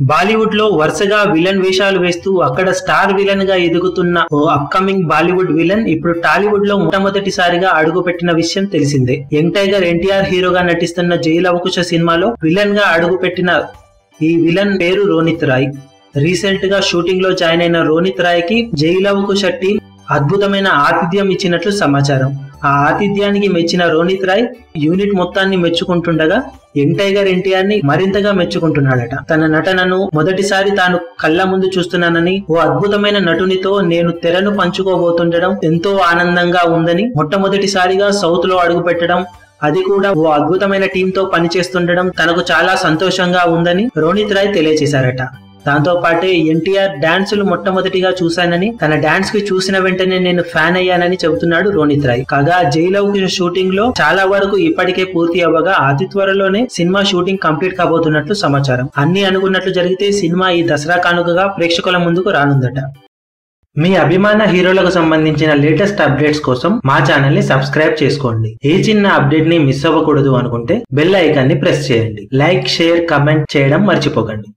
బాలీవుడ్లో వరుసగా విలన్ వేషాలు వేస్తూ అక్కడ స్టార్ విలన్గా ఎదుగుతున్న ఓ అప్కమింగ్ బాలీవుడ్ విలన్ ఇప్పుడు టాలీవుడ్లో మొట్టమొదటిసారిగా అడుగుపెట్టిన విషయం తెలిసిందే. యంగ్ టైగర్ ఎన్టీఆర్ హీరోగా నటిస్తున్న జైలు అవకుశ సినిమాలో విలన్గా అడుగుపెట్టిన ఈ విలన్ పేరు రోనిత్ రాయ్. రీసెంట్గా షూటింగ్లో జాయిన్ అయిన రోనిత్ రాయ్కి జైలవకుశ టీం అద్భుతమైన ఆతిథ్యం ఇచ్చినట్లు సమాచారం. ఆ ఆతిథ్యానికి మెచ్చిన రోనిత్ రాయ్ యూనిట్ మొత్తాన్ని మెచ్చుకుంటుండగా యంగ్ టైగర్ ఎన్టీఆర్ని మరింతగా మెచ్చుకుంటున్నాడట. తన నటనను మొదటిసారి తాను కళ్ళ ముందు చూస్తున్నానని ఓ అద్భుతమైన నటునితో నేను తెరను పంచుకోబోతుండడం ఎంతో ఆనందంగా ఉందని మొట్టమొదటిసారిగా సౌత్లో అడుగు పెట్టడం అది కూడా ఓ అద్భుతమైన టీంతో పనిచేస్తుండడం తనకు చాలా సంతోషంగా ఉందని రోనిత్ రాయ్ తెలియజేశారట. దాంతో పాటే ఎన్టీఆర్ డాన్సులు మొట్టమొదటిగా చూశానని తన డాన్స్కి చూసిన వెంటనే నేను ఫ్యాన్ అయ్యానని చెబుతున్నాడు రోనిత్ రాయ్. కాగా జైలవ్ షూటింగ్లో చాలా వరకు ఇప్పటికే పూర్తి అవ్వగా అతి త్వరలోనే సినిమా షూటింగ్ కంప్లీట్ కాబోతున్నట్లు సమాచారం. అన్ని అనుకున్నట్లు జరిగితే సినిమా ఈ దసరా కానుకగా ప్రేక్షకుల ముందుకు రానుందట. మీ అభిమాన హీరోలకు సంబంధించిన లేటెస్ట్ అప్డేట్స్ కోసం మా ఛానల్ని సబ్స్క్రైబ్ చేసుకోండి. ఏ చిన్న అప్డేట్ని మిస్ అవ్వకూడదు అనుకుంటే బెల్ ఐకాన్ని ప్రెస్ చేయండి. లైక్ షేర్ కమెంట్ చేయడం మర్చిపోకండి.